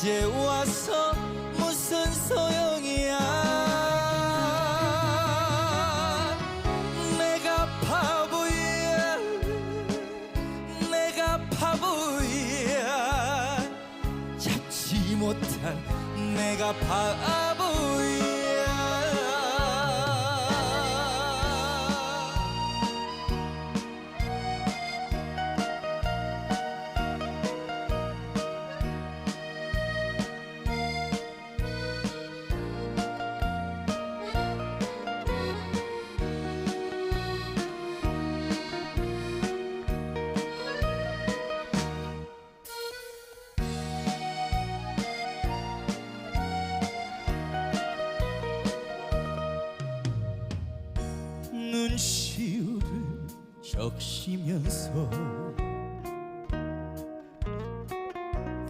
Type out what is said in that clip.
이제 와서 무슨 소용이야? 내가 바보야. 내가 바보야. 잡지 못한 내가 바보 눈시울을 적시면서